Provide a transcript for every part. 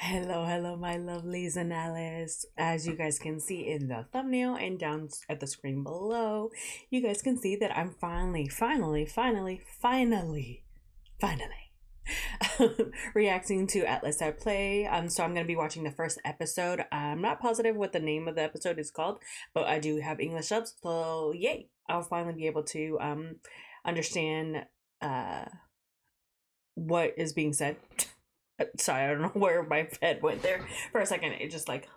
Hello, hello, my lovelies and Alice. As you guys can see in the thumbnail and down at the screen below, you guys can see that I'm finally, finally, finally, finally, finally reacting to Atlas at Play. Um, so I'm going to be watching the first episode. I'm not positive what the name of the episode is called, but I do have English subs, so yay! I'll finally be able to um understand uh what is being said. sorry, I don't know where my head went there for a second. It just like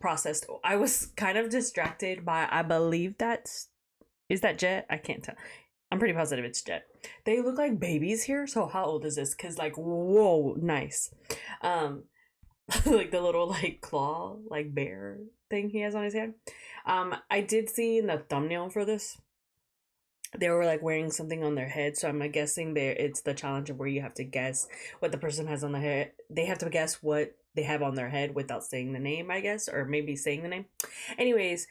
processed. I was kind of distracted by, I believe that's, is that Jet? I can't tell. I'm pretty positive it's Jet. They look like babies here. So how old is this? Cause like, whoa, nice. Um, like the little like claw, like bear thing he has on his hand. Um, I did see in the thumbnail for this they were like wearing something on their head so i'm guessing there it's the challenge of where you have to guess what the person has on their head they have to guess what they have on their head without saying the name i guess or maybe saying the name. Anyways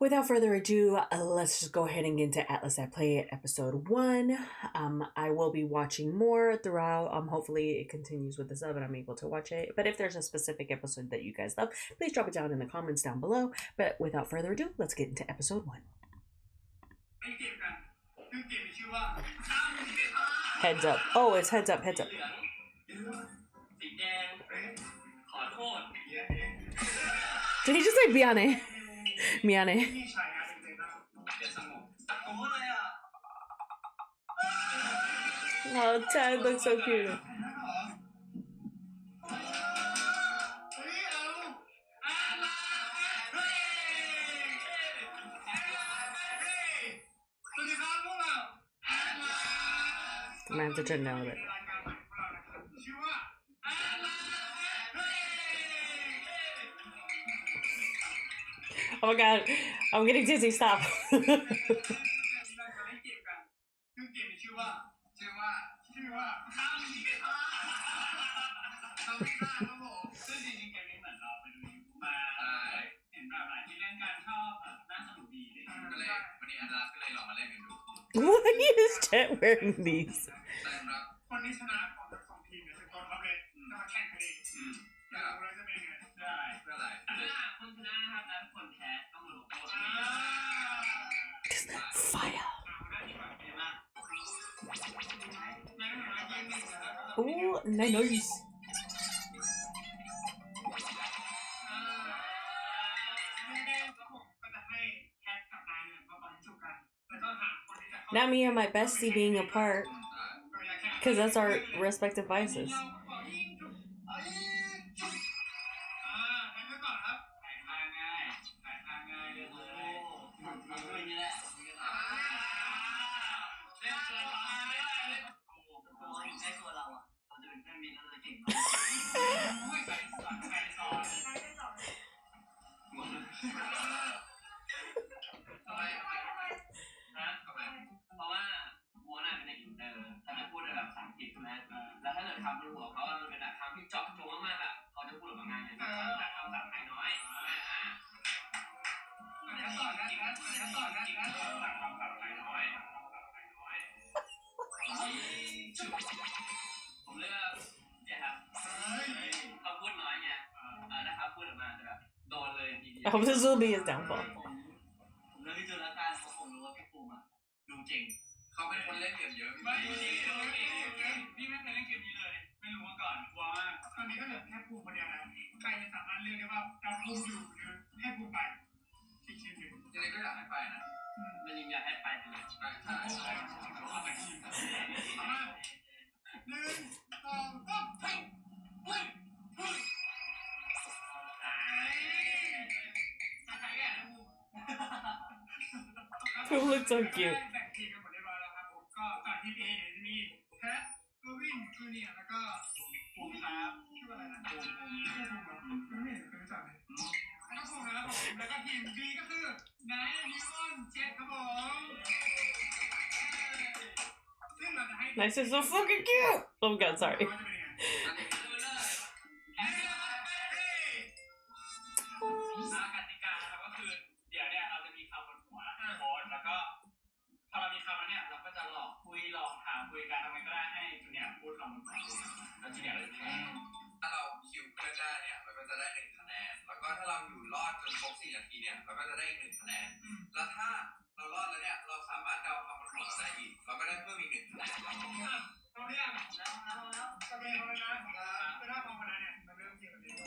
without further ado let's just go ahead and get into atlas i play it episode one. Um, i will be watching more throughout um, hopefully it continues with this sub and i'm able to watch it but if there's a specific episode that you guys love please drop it down in the comments down below but without further ado let's get into episode one. Heads up. Oh, it's heads up, heads up. Did he just say Biane? Miane. Oh, Ted looks so cute. might have to turn down a bit. Oh my god, I'm getting dizzy, stop. ดีคนที่ชนะของทั้งสองทีมเนี่ยคือตัปเลยจะมาแข่งกันเองแต่ไราจะเป็นไงได้ได้เมื่อคนชนะครับและคนแพ้ต้องลงโทษ Fire โอ้ nice Not me and my bestie being apart. Because that's our respective vices. hope this will be his downfall. ที่พี่เห็นมีแพทกวินจูเนียร์แล้วก็ภูมิครับชื่ออะไรนะภูมิชื่อภูมิครับไม่เห็นเคยรู้จักเลยแล้วก็ภูมิครับผมแล้วก็ทีมดีก็คือไนท์มิออนเจ็ดครับผมซึ่งเราจะให้ Nice is so fucking cute. Oh god, sorry. แรเนี่ยเราก็จะได้หนึ่งคะแนน แล้วก็ถ้าเราอยู่รอดจนครบสี่นาทีเนี่ยเราก็จะได้อีกหนึ่งคะแนน แล้วถ้าเรารอดแล้วเนี่ยเราสามารถเดาคำคำตอบได้อีก เราก็ได้เพิ่มอีกหนึ่งคะแนนเราเรียกแล้วแล้วแล้วตะเบียนเขาเลยนะคือถ้าความพนันเนี่ยมันเริ่มเกี่ยวกับเรื่อง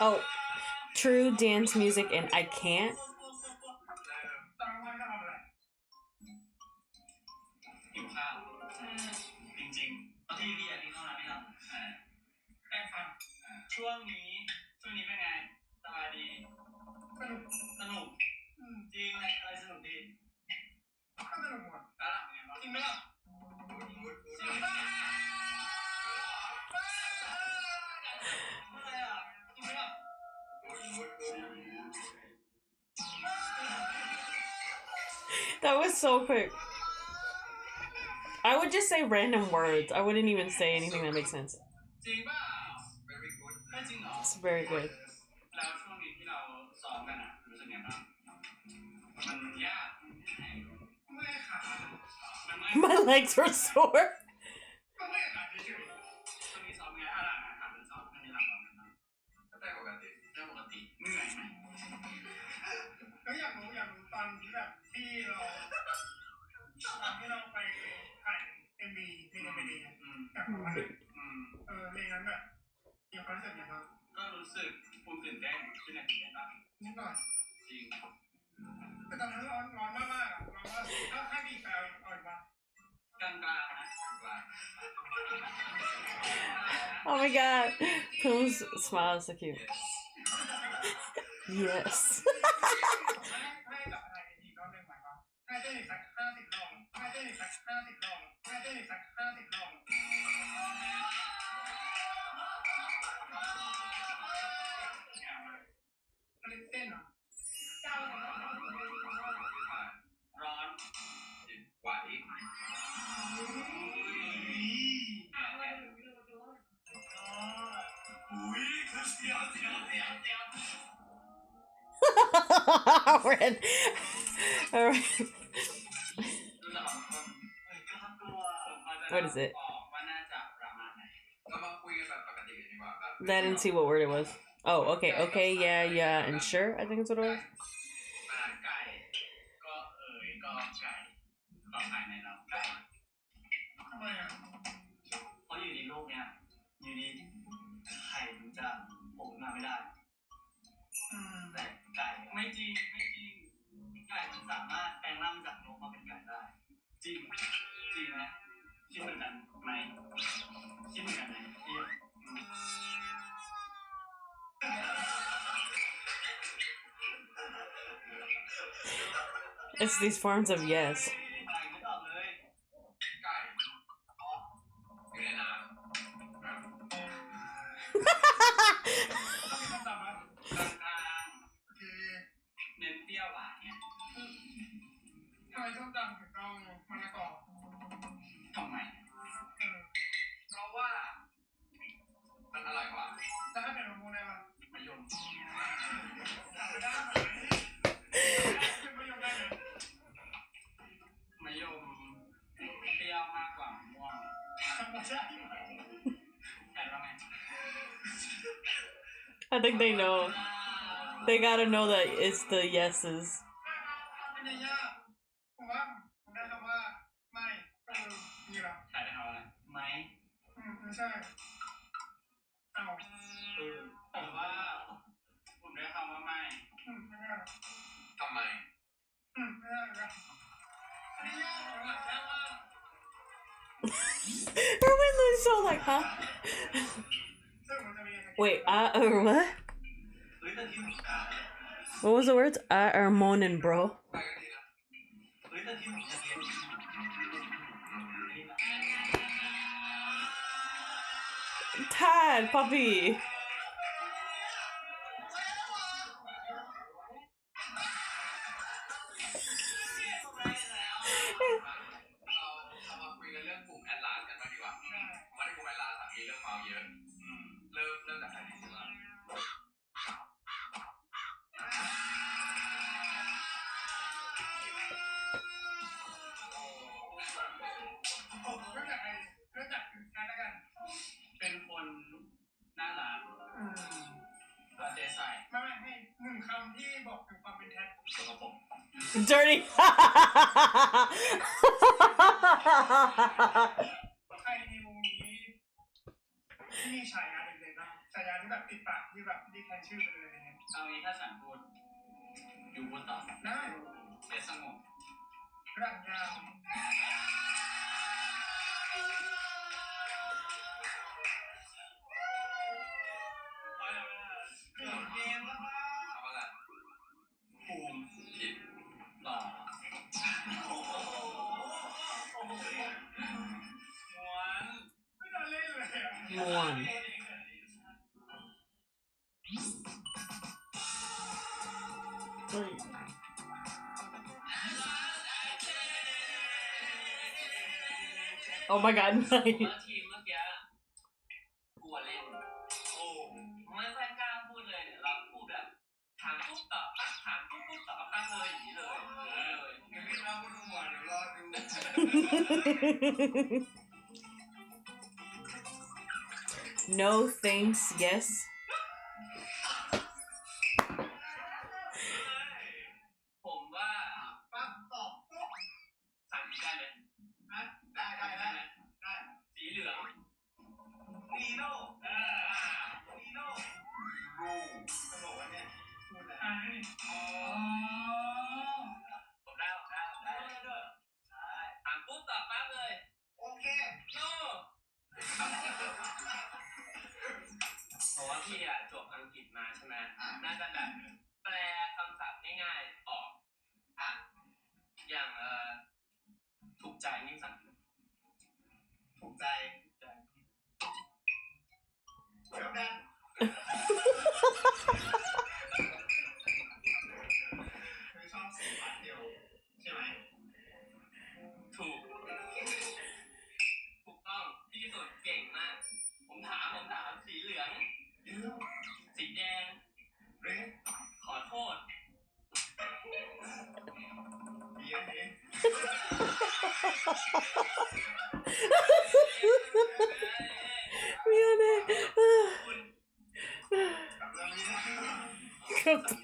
Oh, true dance music, and I can't. random words. I wouldn't even say anything that makes sense. It's very good. My legs are sore. กรู้ว่าอืมเออในนั้นแบบมีความรู้สึกไงบ้างก็รู้สึกภูมิตื่นเต้นเป็นอย่างนี้นะครับนิดหน่อนจริงแต่ตอนนั้นร้อนร้อนมากมากร้อนมากแล้วให้มีแฟนอ่อนปะกลางกลางนะกลางกลาง Oh my god, Poom's smile is so cute. yes. ได้ก้าสิบรอบให้ไสักห้าสิบรอบ ได้สักห้าสิบรอบเต้นอ่ะเจ้าร้อนไหวอุ้ยคือเสียวเสียวเสียวเสียว Ren. Ren. What is it? I didn't see what word it was. Oh, okay, okay, yeah, yeah, and sure, I think it's what it was. It's these forms of yes. I think they know. They gotta know that it's the yeses. Erwin looks so like, huh? Wait, ah, uh, or what? What was the words? Ah, uh, Ermonin, bro. Tad, puppy. dirty ใคมีวนี้ที่มีฉายาเด็กๆนะฉายาที่แบบติดปากที่แบบที่แทนชื่อไปเลยอะไรเงี้ยเอางี้ถ้าสันบุญอยู่บนต่อได้เสียสงบรักยาว งเฮ้ยเอามากันทีมเมื่อกี้กลัวเล่นโอ้ไม่ค่ยกล้าพูดเลยเราพูดแบบถามปุ๊บตอบปั๊บถามปุ๊บปุ๊บตอบปั๊บเลยอย่างนี้เลยเลยงั้นเา no thanks, yes.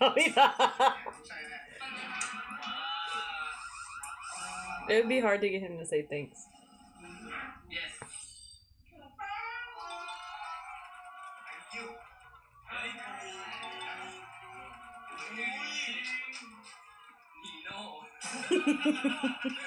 it would be hard to get him to say thanks. Yes.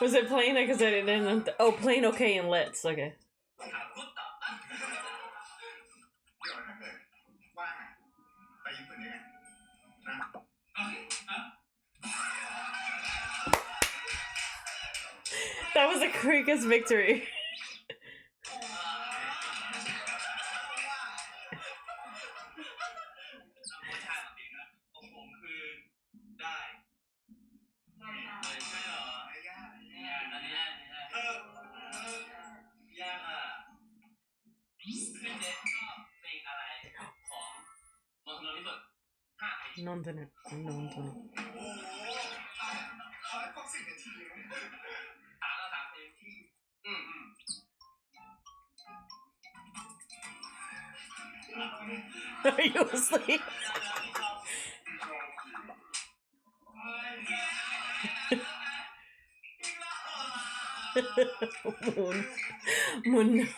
Was it plain? Because I didn't. Oh, plain, okay, and let's. Okay. that was the quickest victory. নন্দনে নন্দনে Are you asleep? Moon. Moon.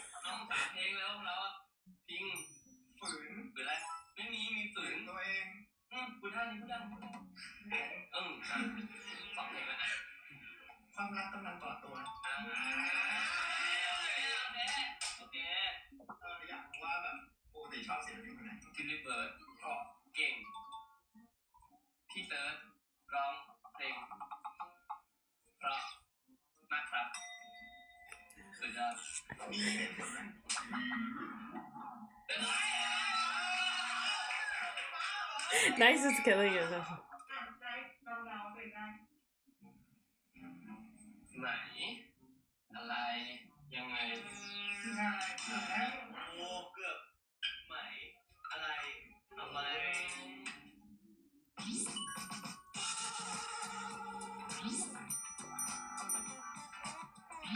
nice is killing you though.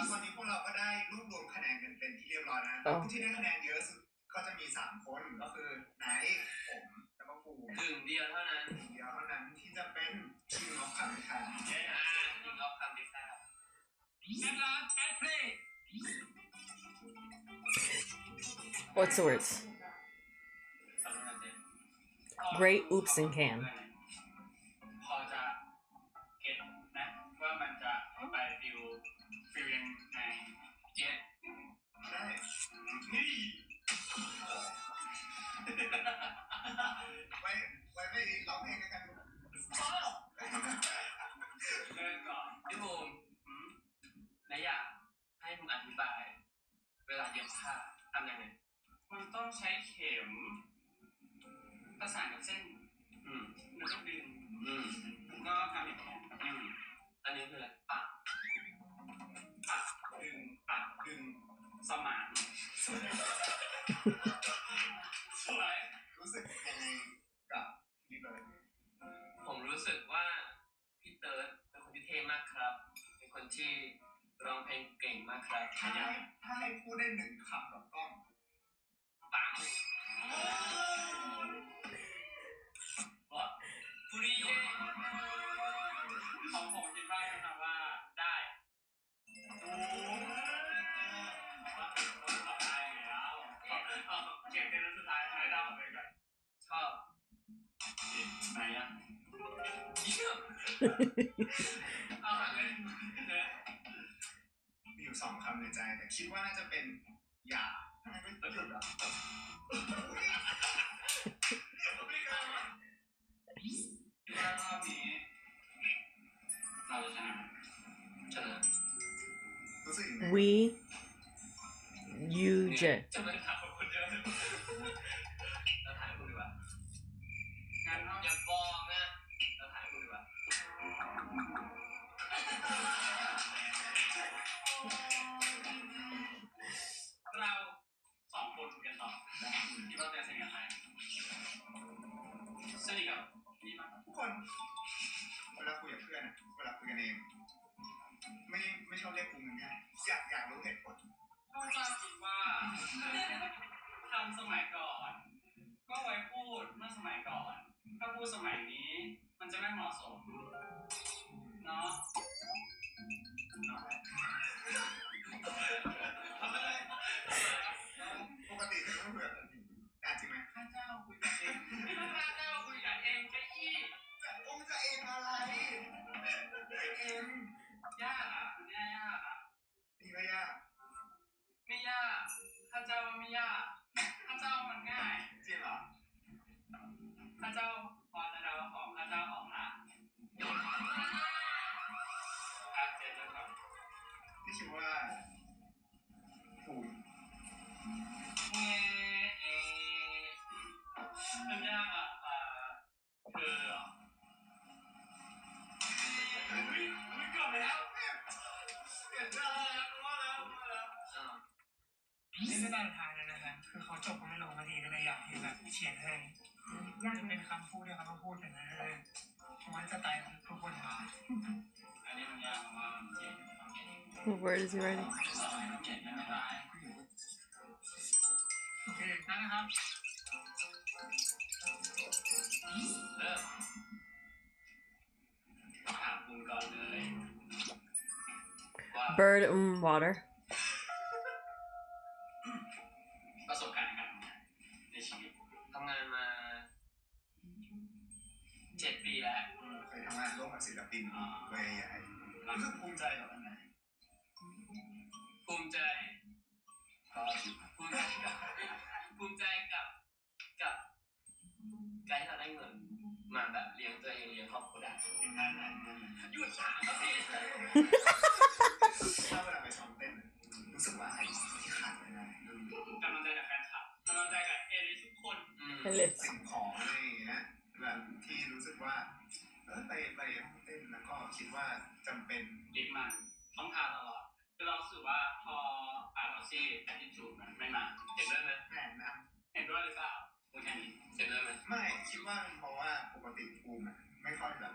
แล้วโอ้เกือบไหมอะไรทำไมแล้วตอนนี้พวกเราก็ได้รวบรวมคะแนนกันเป็นที่เรียบร้อยนะอ๋อ ผู้ที่ได้คะแนนเยอะสุดก็จะมีสามคนก็คือไนท์ผมแล้วก็ภูมิถึงเดียวเท่านั้นเดียวเท่านั้นที่จะเป็นคิงออฟคำค่ะเย้อะยิงออฟคำดิซ่าแอดลาสแอดเพลย์ What's the words? Great oops and can. ใช้เข็ม ประสานกับเส้น อืมแล้วก็ดึงอืมแล้วก็ทำอีกแขนอืมอันนี้คืออะไรปักปักดึงปักดึงสมานสวยรู้สึกยังไงกับพี่เบิร์ดผมรู้สึกว่าพี่เติร์ดเป็นคนที่เท่มากครับ เป็นคนที่ร้องเพลงเก่งมากครับขถ้ายัให้นถ้าให้พูดได้หนึ่งคำกับกล้อง บุริเย่ของผมคิดว่านะครับว่าได้โอ้ว่าว่าได้แล้วเก็บเต็มสุดท้ายไม่ได้เอาไปก่อนชอบไหนอะเยี่ยมเอาหาเงินเนอะมีอยู่สองคำในใจแต่คิดว่าน่าจะเป็นอย่า ทำไมไม่หยุดอ่ะ คิดว่ารอบนี้เราจะชนะชนะ รู้สึกยังไง We, you, Jen. จะไม่ถามคนเดียวเราถ่ายคุณดีกว่างั้นอย่าบอกนะเราถ่ายคุณดีกว่าเรา พูดสมัยนี้ มันจะไม่เหมาะสมเนาะปกติจะไม่เบื่อกันอ่จริงไหมข้าเจ้าคุยกับเองข้าเจ้าคุยกับเองแค่อี้จะองจะเองอะไรเองยากอะอันเนี่ยยากอะนี่ก็ยากไม่ยากข้าเจ้าว่าไม่ยากข้าเจ้ามันง่าย ขียนให้ยากเป็นคำพูดที่เขาต้องพูดกันนะเลยเพราะว่าสไตล์ของทุกคนนะ อันนี้มันยากมากจริง What word is he writing? สอนเขียนไม่ได้ โอเคนั่นนะครับ เริ่มถามคุณก่อนเลยว่า Bird and water. ที่แอนดิจูดมันไม่มา เห็นด้วยไหมแหมนะเห็นด้วยหรือเปล่าคุณแอนเห็นด้วยไหมไม่คิดว่าเพราะว่าปกติภูมิไม่ค่อยแบบ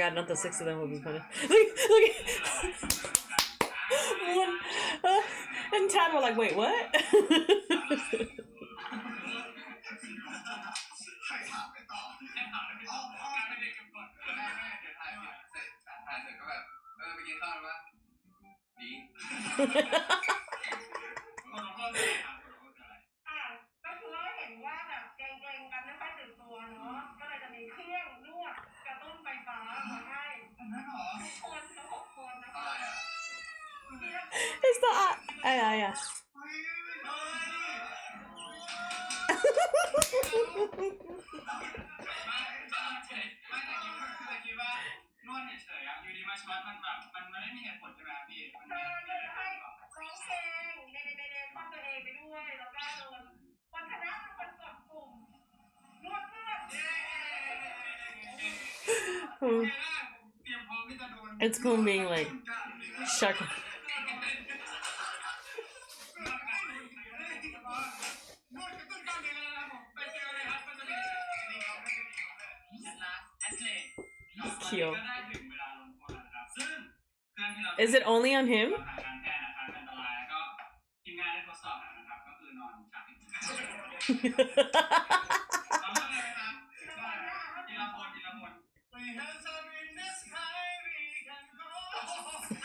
god, not the six of them would be funny. Look, look. One, uh, and Tad were like, wait, what? It's Gloom being like, Shut Cute. Is it only on him?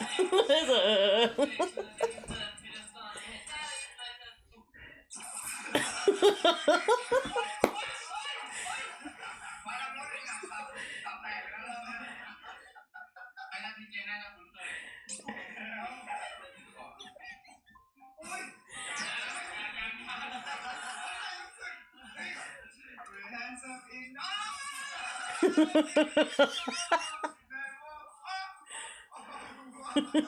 Ha ha ha ha ha! Burn it,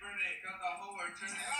burn it, got the whole turn it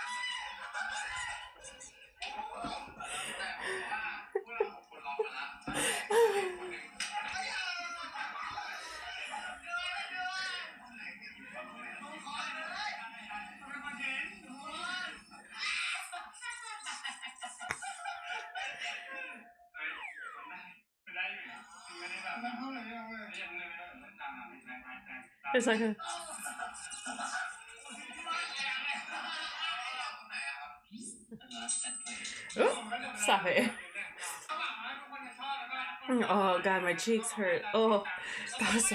It's like a. oh, stop it. Oh god, my cheeks hurt. Oh, that was.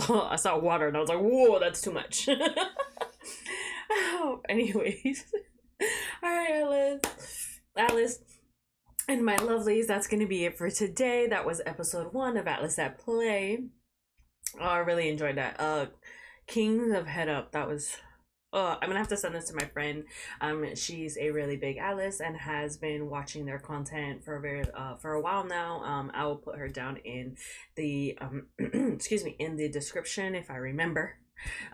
Saw I saw water and I was like, whoa, that's too much. oh, anyways. Alright, Alice. Alice and my lovelies, that's gonna be it for today. That was episode one of Atlas at Play. Oh, I really enjoyed that. Uh Kings of Head Up, that was Oh, I'm gonna have to send this to my friend. Um, she's a really big Alice and has been watching their content for a very uh for a while now. Um, I will put her down in the um excuse me in the description if I remember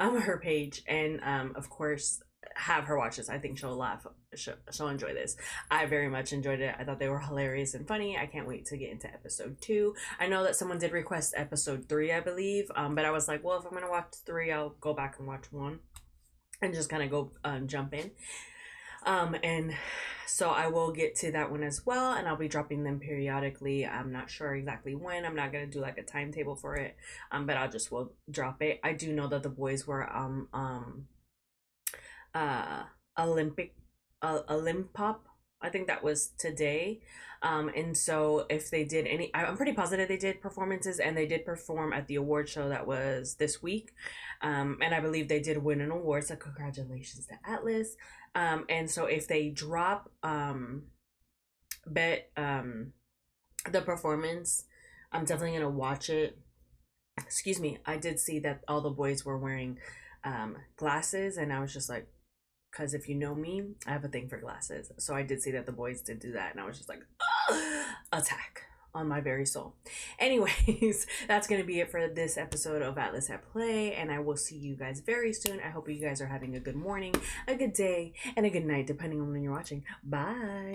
um her page and um of course have her watch this. I think she'll laugh. She'll, she'll enjoy this. I very much enjoyed it. I thought they were hilarious and funny. I can't wait to get into episode two. I know that someone did request episode three, I believe. Um, but I was like, well, if I'm gonna watch three, I'll go back and watch one and just kind of go um, jump in. Um, and so I will get to that one as well, and I'll be dropping them periodically. I'm not sure exactly when. I'm not gonna do like a timetable for it, um, but I'll just will drop it. I do know that the boys were um um uh Olympic uh, Olympop. I think that was today. Um, and so if they did any, I'm pretty positive they did performances, and they did perform at the award show that was this week. Um, and I believe they did win an award. So congratulations to Atlas. Um, and so if they drop um, bet um, the performance, I'm definitely gonna watch it. Excuse me. I did see that all the boys were wearing um, glasses, and I was just like, because if you know me, I have a thing for glasses. So I did see that the boys did do that, and I was just like, attack on my very soul. Anyways, that's going to be it for this episode of Atlas at Play, and I will see you guys very soon. I hope you guys are having a good morning, a good day, and a good night, depending on when you're watching. Bye.